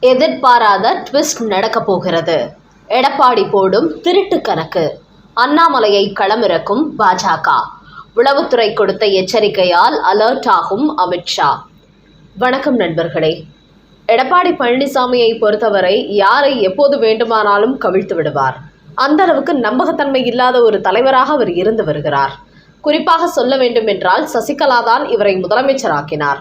எதிர்பாராத ட்விஸ்ட் நடக்கப் போகிறது. எடப்பாடி போடும் திருட்டு கணக்கு. அண்ணாமலையை களமிறக்கும் பாஜக. உளவுத்துறை கொடுத்த எச்சரிக்கையால் அலர்ட் ஆகும் அமித்ஷா வணக்கம் நண்பர்களே. எடப்பாடி பழனிசாமியை பொறுத்தவரை யாரை எப்போது வேண்டுமானாலும் கவிழ்த்து விடுவார். அந்த அளவுக்கு நம்பகத்தன்மை இல்லாத ஒரு தலைவராக அவர் இருந்து வருகிறார். குறிப்பாக சொல்ல வேண்டும் என்றால் சசிகலா தான் இவரை முதலமைச்சராக்கினார்.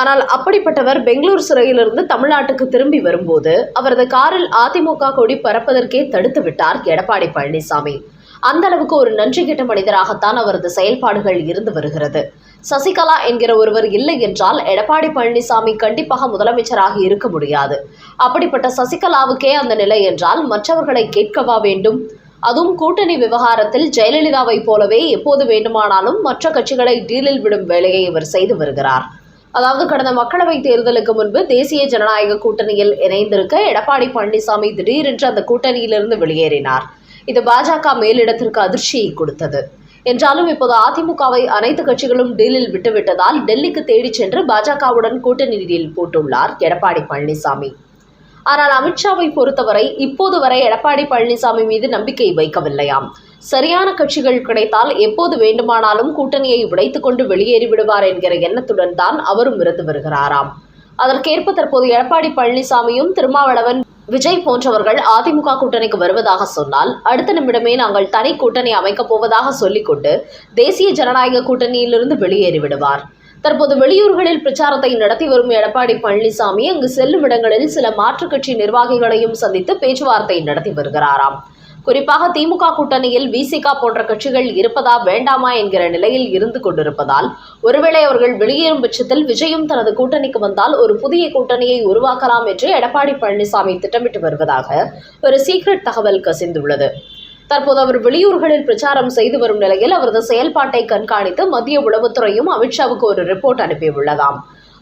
ஆனால் அப்படிப்பட்டவர் பெங்களூர் சிறையிலிருந்து தமிழ்நாட்டுக்கு திரும்பி வரும்போது அவரது காரில் அதிமுக கொடி பறப்பதற்கே தடுத்து விட்டார் எடப்பாடி பழனிசாமி. அந்த அளவுக்கு ஒரு நன்றி கெட்ட மனிதராகத்தான் அவரது செயல்பாடுகள் இருந்து வருகிறது. சசிகலா என்கிற ஒருவர் இல்லை என்றால் எடப்பாடி பழனிசாமி கண்டிப்பாக முதலமைச்சராக இருக்க முடியாது. அப்படிப்பட்ட சசிகலாவுக்கே அந்த நிலை என்றால் மற்றவர்களை கேட்கவா வேண்டும்? அதுவும் கூட்டணி விவகாரத்தில் ஜெயலலிதாவை போலவே எப்போது வேண்டுமானாலும் மற்ற கட்சிகளை டீலில் விடும் வேலையை இவர் செய்து வருகிறார். அதாவது கடந்த மக்களவைத் தேர்தலுக்கு முன்பு தேசிய ஜனநாயக கூட்டணியில் இணைந்திருக்க எடப்பாடி பழனிசாமி திடீரென்று அந்த கூட்டணியிலிருந்து வெளியேறினார். இது பாஜக மேலிடத்திற்கு அதிர்ச்சியை கொடுத்தது. என்றாலும் இப்போது அதிமுகவை அனைத்து கட்சிகளும் டீலில் விட்டுவிட்டதால் டெல்லிக்கு தேடிச் சென்று பாஜகவுடன் கூட்டணியில் போட்டுள்ளார் எடப்பாடி பழனிசாமி. ஆனால் அமித்ஷாவை பொறுத்தவரை இப்போது வரை எடப்பாடி பழனிசாமி மீது நம்பிக்கை வைக்கவில்லையாம். சரியான கட்சிகள் கிடைத்தால் எப்போது வேண்டுமானாலும் கூட்டணியை உடைத்துக் கொண்டு வெளியேறி விடுவார் என்கிற எண்ணத்துடன் தான் அவரும் இருந்து வருகிறாராம். அதற்கேற்ப தற்போது எடப்பாடி பழனிசாமியும் திருமாவளவன் விஜய் போன்றவர்கள் அதிமுக கூட்டணிக்கு வருவதாக சொன்னால் அடுத்த நிமிடமே நாங்கள் தனி கூட்டணி அமைக்கப் போவதாக சொல்லிக்கொண்டு தேசிய ஜனநாயக கூட்டணியிலிருந்து வெளியேறிவிடுவார் தற்போது வெளியூர்களில் பிரச்சாரத்தை நடத்தி வரும் எடப்பாடி பழனிசாமி அங்கு செல்லும் இடங்களில் சில மாற்றுக் கட்சி நிர்வாகிகளையும் சந்தித்து பேச்சுவார்த்தை நடத்தி வருகிறாராம். குறிப்பாக திமுக கூட்டணியில் விசிகா போன்ற கட்சிகள் இருப்பதா வேண்டாமா என்கிற நிலையில் இருந்து கொண்டிருப்பதால் ஒருவேளை அவர்கள் வெளியேறும் பட்சத்தில் விஜயும் தனது கூட்டணிக்கு வந்தால் ஒரு புதிய கூட்டணியை உருவாக்கலாம் என்று எடப்பாடி பழனிசாமி திட்டமிட்டு வருவதாக ஒரு சீக்ரெட் தகவல் கசிந்துள்ளது. தற்போது அவர் வெளியூர்களில் பிரச்சாரம் செய்து வரும் நிலையில் அவரது செயல்பாட்டை கண்காணித்து மத்திய உளவுத்துறையும் அமித்ஷாவுக்கு ஒரு ரிப்போர்ட் அனுப்பியுள்ளதாம்.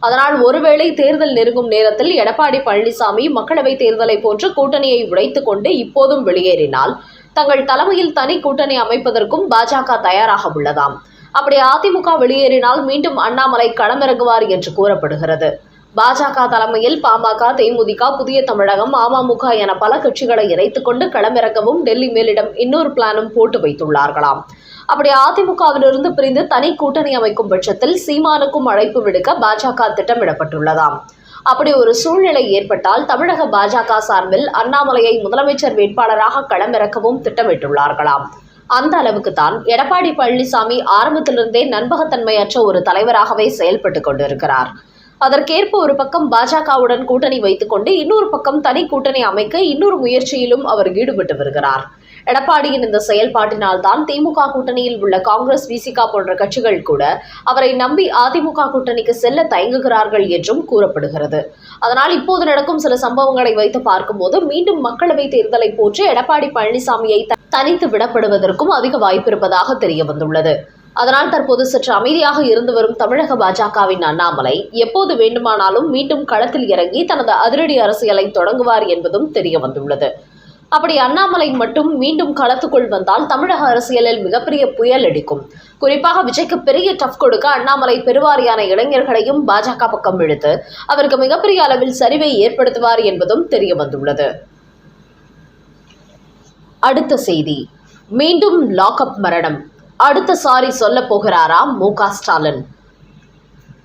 அதனால் ஒருவேளை தேர்தல் நெருங்கும் நேரத்தில் எடப்பாடி பழனிசாமி மக்களவைத் தேர்தலை போன்று கூட்டணியை உடைத்துக் கொண்டு இப்போதும் வெளியேறினால் தங்கள் தலைமையில் தனி கூட்டணி அமைப்பதற்கும் பாஜக தயாராக உள்ளதாம். அப்படி அதிமுக வெளியேறினால் மீண்டும் அண்ணாமலை களமிறங்குவார் என்று கூறப்படுகிறது. பாஜக தலைமையில் பாமக தேமுதிக புதிய தமிழகம் அமமுக என பல கட்சிகளை இணைத்துக் கொண்டு களமிறக்கவும் டெல்லி மேலிடம் இன்னொரு பிளானும் போட்டு வைத்துள்ளார்களாம். அப்படி அதிமுகவிலிருந்து பிரிந்து தனி கூட்டணி அமைக்கும் பட்சத்தில் சீமானுக்கும் அழைப்பு விடுக்க பாஜக திட்டமிடப்பட்டுள்ளதாம். அப்படி ஒரு சூழ்நிலை ஏற்பட்டால் தமிழக பாஜக சார்பில் அண்ணாமலையை முதலமைச்சர் வேட்பாளராக களமிறக்கவும் திட்டமிட்டுள்ளார்களாம். அந்த அளவுக்கு தான் எடப்பாடி பழனிசாமி ஆரம்பத்திலிருந்தே நண்பகத்தன்மையற்ற ஒரு தலைவராகவே செயல்பட்டு கொண்டிருக்கிறார். அதற்கேற்ப ஒரு பக்கம் பாஜகவுடன் கூட்டணி வைத்துக் கொண்டு இன்னொரு பக்கம் தனி கூட்டணி அமைக்க இன்னொரு முயற்சியிலும் அவர் ஈடுபட்டு வருகிறார். எடப்பாடியின் இந்த செயல்பாட்டினால் தான் திமுக கூட்டணியில் உள்ள காங்கிரஸ் விசிகா போன்ற கட்சிகள் கூட அவரை நம்பி அதிமுக கூட்டணிக்கு செல்ல தயங்குகிறார்கள் என்றும் கூறப்படுகிறது. அதனால் இப்போது நடக்கும் சில சம்பவங்களை வைத்து பார்க்கும்போது மீண்டும் மக்களவைத் தேர்தலை போன்று எடப்பாடி பழனிசாமியை தனித்து விடப்படுவதற்கும் அதிக வாய்ப்பு இருப்பதாக தெரிய வந்துள்ளது. அதனால் தற்போது சற்று அமைதியாக இருந்து வரும் தமிழக பாஜகவின் அண்ணாமலை எப்போது வேண்டுமானாலும் மீண்டும் களத்தில் இறங்கி தனது அதிரடி அரசியலை தொடங்குவார் என்பதும் தெரிய வந்துள்ளது. அப்படி அண்ணாமலை மட்டும் மீண்டும் களத்துக்குள் வந்தால் தமிழக அரசியலில் மிகப்பெரிய புயல் அடிக்கும். குறிப்பாக விஜய்க்கு பெரிய டஃப் கொடுக்க அண்ணாமலை பெருவாரியான இளைஞர்களையும் பாஜக பக்கம் இழுத்து அவருக்கு மிகப்பெரிய அளவில் சரிவை ஏற்படுத்துவார் என்பதும் தெரிய வந்துள்ளது. அடுத்த செய்தி. மீண்டும் லாக்அப் மரணம். அடுத்த சாரி சொல்ல போகிறாராம் மு ஸ்டாலின்.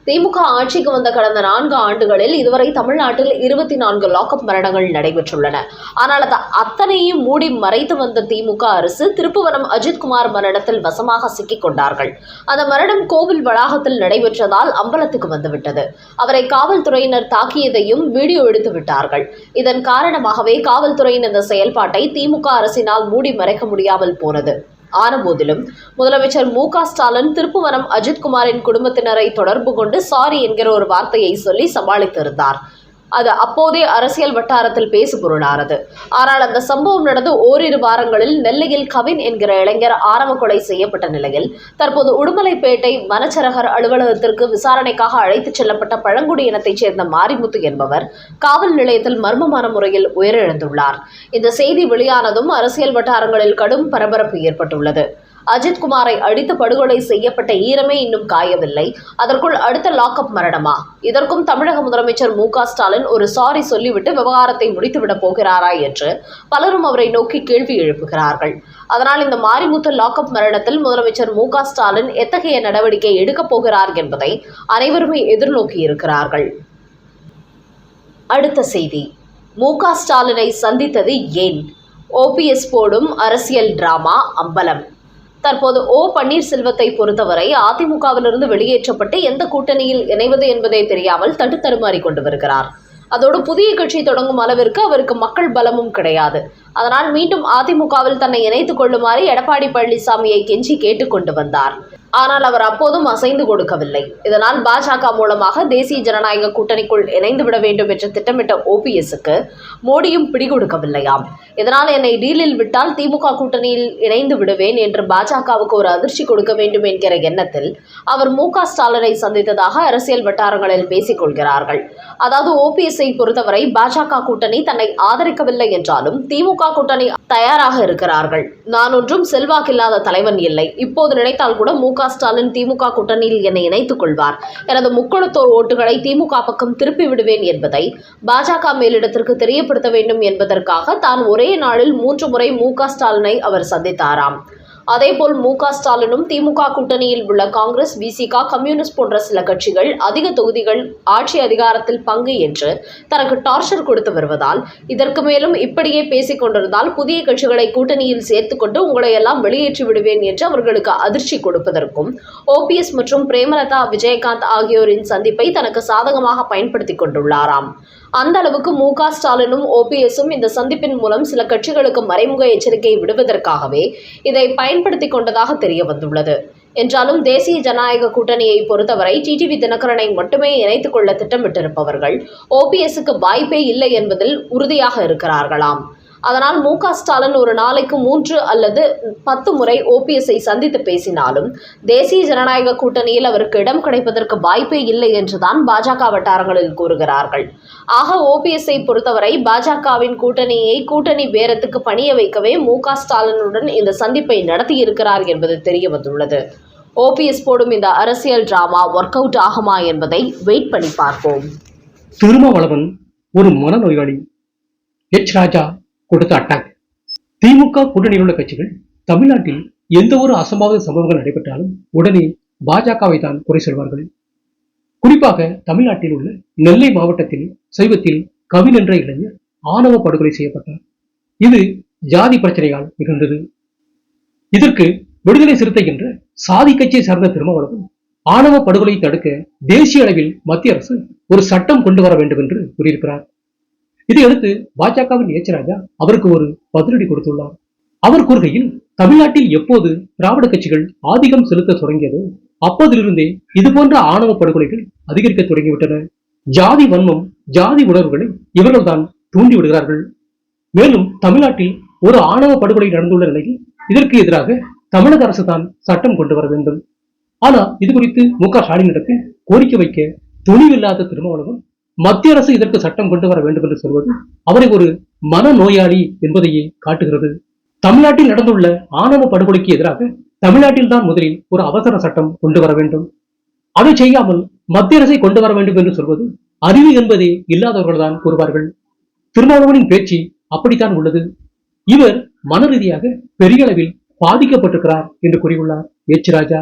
திமுக ஆட்சிக்கு வந்த கடந்த நான்கு ஆண்டுகளில் இதுவரை தமிழ்நாட்டில் இருபத்தி நான்கு லாக்அப் மரணங்கள் நடைபெற்றுள்ளன. ஆனால் அது அத்தனையும் மூடி மறைத்து வந்த திமுக அரசு திருப்புவனம் அஜித்குமார் மரணத்தில் வசமாக சிக்கிக் கொண்டார்கள். அந்த மரணம் கோவில் வளாகத்தில் நடைபெற்றதால் அம்பலத்துக்கு வந்துவிட்டது. அவரை காவல்துறையினர் தாக்கியதையும் வீடியோ எடுத்து விட்டார்கள். இதன் காரணமாகவே காவல்துறையின் இந்த செயல்பாட்டை திமுக அரசினால் மூடி மறைக்க முடியாமல் போனது. ஆனபோதிலும் முதலமைச்சர் மு க ஸ்டாலின் திருப்புவனம் அஜித்குமாரின் குடும்பத்தினரை தொடர்பு கொண்டு சாரி என்கிற ஒரு வார்த்தையை சொல்லி சமாளித்திருந்தார். அது அப்போதே அரசியல் வட்டாரத்தில் பேசுபொருளானது. ஆனால் அந்த சம்பவம் நடந்து ஓரிரு வாரங்களில் நெல்லையில் கவின் என்கிற இளைஞர் ஆரம்ப கொலை செய்யப்பட்ட நிலையில் தற்போது உடுமலைப்பேட்டை வனச்சரகர் அலுவலகத்திற்கு விசாரணைக்காக அழைத்துச் செல்லப்பட்ட பழங்குடி இனத்தைச் சேர்ந்த மாரிமுத்து என்பவர் காவல் நிலையத்தில் மர்மமான முறையில் உயிரிழந்துள்ளார். இந்த செய்தி வெளியானதும் அரசியல் வட்டாரங்களில் கடும் பரபரப்பு ஏற்பட்டுள்ளது. அஜித்குமாரை அடித்து படுகொலை செய்யப்பட்ட ஈரமே இன்னும் காயவில்லை. அதற்குள் அடுத்த லாக்அப் மரணமா? இதற்கும் தமிழக முதலமைச்சர் மு ஸ்டாலின் ஒரு சாரி சொல்லிவிட்டு விவகாரத்தை முடித்துவிடப் போகிறாரா என்று பலரும் அவரை நோக்கி கேள்வி எழுப்புகிறார்கள். அதனால் இந்த மாரிமுத்து லாக்அப் மரணத்தில் முதலமைச்சர் மு ஸ்டாலின் எத்தகைய நடவடிக்கை எடுக்கப் போகிறார் என்பதை அனைவருமே எதிர்நோக்கி இருக்கிறார்கள். அடுத்த செய்தி. மு ஸ்டாலினை சந்தித்தது ஏன்? ஓபிஎஸ் போடும் அரசியல் டிராமா அம்பலம். தற்போது ஓ பன்னீர்செல்வத்தை பொறுத்தவரை அதிமுகவிலிருந்து வெளியேற்றப்பட்டு எந்த கூட்டணியில் இணைவது என்பதே தெரியாமல் தடுத்தடுமாறி கொண்டு வருகிறார். அதோடு புதிய கட்சி தொடங்கும் அளவிற்கு அவருக்கு மக்கள் பலமும் கிடையாது. அதனால் மீண்டும் அதிமுகவில் தன்னை இணைத்துக் கொள்ளுமாறு எடப்பாடி பழனிசாமியை கெஞ்சி கேட்டுக்கொண்டு வந்தார். ஆனால் அவர் அப்போதும் அசைந்து கொடுக்கவில்லை. இதனால் பாஜக மூலமாக தேசிய ஜனநாயக கூட்டணிக்குள் இணைந்து விட வேண்டும் என்று திட்டமிட்ட ஓபிஎஸ்க்கு மோடியும் பிடிகொடுக்கவில்லையாம். இதனால் என்னை டீலில் விட்டால் திமுக கூட்டணியில் இணைந்து விடுவேன் என்று பாஜகவுக்கு ஒரு அதிர்ச்சி கொடுக்க வேண்டும் என்கிற எண்ணத்தில் அவர் மு க ஸ்டாலினை சந்தித்ததாக அரசியல் வட்டாரங்களில் பேசிக் கொள்கிறார்கள். அதாவது ஓபிஎஸ்ஐ பொறுத்தவரை பாஜக கூட்டணி தன்னை ஆதரிக்கவில்லை என்றாலும் திமுக கூட்டணி தயாராக இருக்கிறார்கள். நான் ஒன்றும் செல்வாக்கில்லாத தலைவன் இல்லை. இப்போது நினைத்தால் கூட மு ஸ்டாலின் திமுக கூட்டணியில் என்னை இணைத்துக் கொள்வார். எனது முக்கொழுத்தோர் ஓட்டுகளை திமுக பக்கம் திருப்பி விடுவேன் என்பதை பாஜக மேலிடத்திற்கு தெரியப்படுத்த வேண்டும் என்பதற்காக தான் ஒரே நாளில் மூன்று முறை மு க ஸ்டாலினை அவர் சந்தித்தாராம். அதேபோல் மு க ஸ்டாலினும் திமுக கூட்டணியில் உள்ள காங்கிரஸ் விசிகா கம்யூனிஸ்ட் போன்ற சில கட்சிகள் அதிக தொகுதிகள் ஆட்சி அதிகாரத்தில் பங்கு என்று தனக்கு டார்ச்சர் கொடுத்து வருவதால் இதற்கு மேலும் இப்படியே பேசிக் கொண்டிருந்தால் புதிய கட்சிகளை கூட்டணியில் சேர்த்துக்கொண்டு உங்களை எல்லாம் வெளியேற்றி விடுவேன் என்று அவர்களுக்கு அதிர்ச்சி கொடுப்பதற்கும் ஓபிஎஸ் மற்றும் பிரேமலதா விஜயகாந்த் ஆகியோரின் சந்திப்பை தனக்கு சாதகமாக பயன்படுத்தி கொண்டுள்ளாராம். அந்த அளவுக்கு மு க ஸ்டாலினும் ஓபிஎஸும் இந்த சந்திப்பின் மூலம் சில கட்சிகளுக்கு மறைமுக எச்சரிக்கை விடுவதற்காகவே இதை பயன்படுத்திக் கொண்டதாக தெரிய வந்துள்ளது. என்றாலும் தேசிய ஜனநாயக கூட்டணியை பொறுத்தவரை டிடிவி தினகரனை மட்டுமே இணைத்துக் கொள்ள திட்டமிட்டிருப்பவர்கள் ஓபிஎஸ்க்கு வாய்ப்பே இல்லை என்பதில் உறுதியாக இருக்கிறார்களாம். அதனால் மு ஸ்டாலின் ஒரு நாளைக்கு மூன்று அல்லது பத்து முறை ஓபிஎஸ்ஐ சந்தித்து பேசினாலும் தேசிய ஜனநாயக கூட்டணியில் அவருக்கு இடம் கிடைப்பதற்கு வாய்ப்பே இல்லை என்றுதான் பாஜக வட்டாரங்களில் கூறுகிறார்கள். ஆக ஓபிஎஸ்ஐ பொறுத்தவரை பாஜகவின் கூட்டணியை கூட்டணி பேரத்துக்கு பணிய வைக்கவே மு ஸ்டாலினுடன் இந்த சந்திப்பை நடத்தியிருக்கிறார் என்பது தெரிய வந்துள்ளது ஓபிஎஸ் போடும் இந்த அரசியல் டிராமா ஒர்க் அவுட் ஆகுமா என்பதை வெயிட் பண்ணி பார்ப்போம். திருமாவளவன் ஒரு மனநோயாளி. எச் ராஜா கொடுத்த அட்டாக். திமுக கூட்டணியில் உள்ள கட்சிகள் தமிழ்நாட்டில் எந்த ஒரு அசம்பாவித சம்பவங்கள் நடைபெற்றாலும் உடனே பாஜகவை தான் குறை சொல்வார்கள். குறிப்பாக தமிழ்நாட்டில் உள்ள நெல்லை மாவட்டத்தில் சைவத்தில் கவின் என்ற இளைஞர் ஆணவ படுகொலை செய்யப்பட்டார். இது ஜாதி பிரச்சனையால் நிகழ்ந்தது. இதற்கு விடுதலை சிறுத்தை என்ற சாதி கட்சியை சார்ந்த திருமாவளவன் ஆணவ படுகொலை தடுக்க தேசிய அளவில் மத்திய அரசு ஒரு சட்டம் கொண்டு வர வேண்டும் என்று கூறியிருக்கிறார். இதையடுத்து பாஜகவின் ஏச்சராஜா அவருக்கு ஒரு பதிலடி கொடுத்துள்ளார். அவர் கூறுகையில் தமிழ்நாட்டில் எப்போது திராவிட கட்சிகள் ஆதிக்கம் செலுத்த தொடங்கியதோ அப்போதிலிருந்தே இது போன்ற ஆணவ படுகொலைகள் அதிகரிக்க தொடங்கிவிட்டன. ஜாதி வன்மம் ஜாதி உணர்வுகளை இவர்கள்தான் தூண்டி விடுகிறார்கள் மேலும் தமிழ்நாட்டில் ஒரு ஆணவ படுகொலை நடந்துள்ள நிலையில் இதற்கு எதிராக தமிழக அரசு தான் சட்டம் கொண்டு வர வேண்டும். ஆனா இது குறித்து மு க ஸ்டாலினிடத்தில் கோரிக்கை வைக்க துணிவில்லாத திருமாவளவன் மத்திய அரசு இதற்கு சட்டம் கொண்டு வர வேண்டும் என்று சொல்வது அவரை ஒரு மனநோயாளி என்பதையே காட்டுகிறது. தமிழ்நாட்டில் நடந்துள்ள ஆணவ படுகொலைக்கு எதிராக தமிழ்நாட்டில் தான் முதலில் ஒரு அவசர சட்டம் கொண்டு வர வேண்டும். அதை செய்யாமல் மத்திய அரசை கொண்டு வர வேண்டும் என்று சொல்வது அறிவு என்பதே இல்லாதவர்கள் தான் கூறுவார்கள். திருமாவளவனின் பேச்சு அப்படித்தான் உள்ளது. இவர் மன ரீதியாக பெரிய அளவில் பாதிக்கப்பட்டிருக்கிறார் என்று கூறியுள்ளார். எச். ராஜா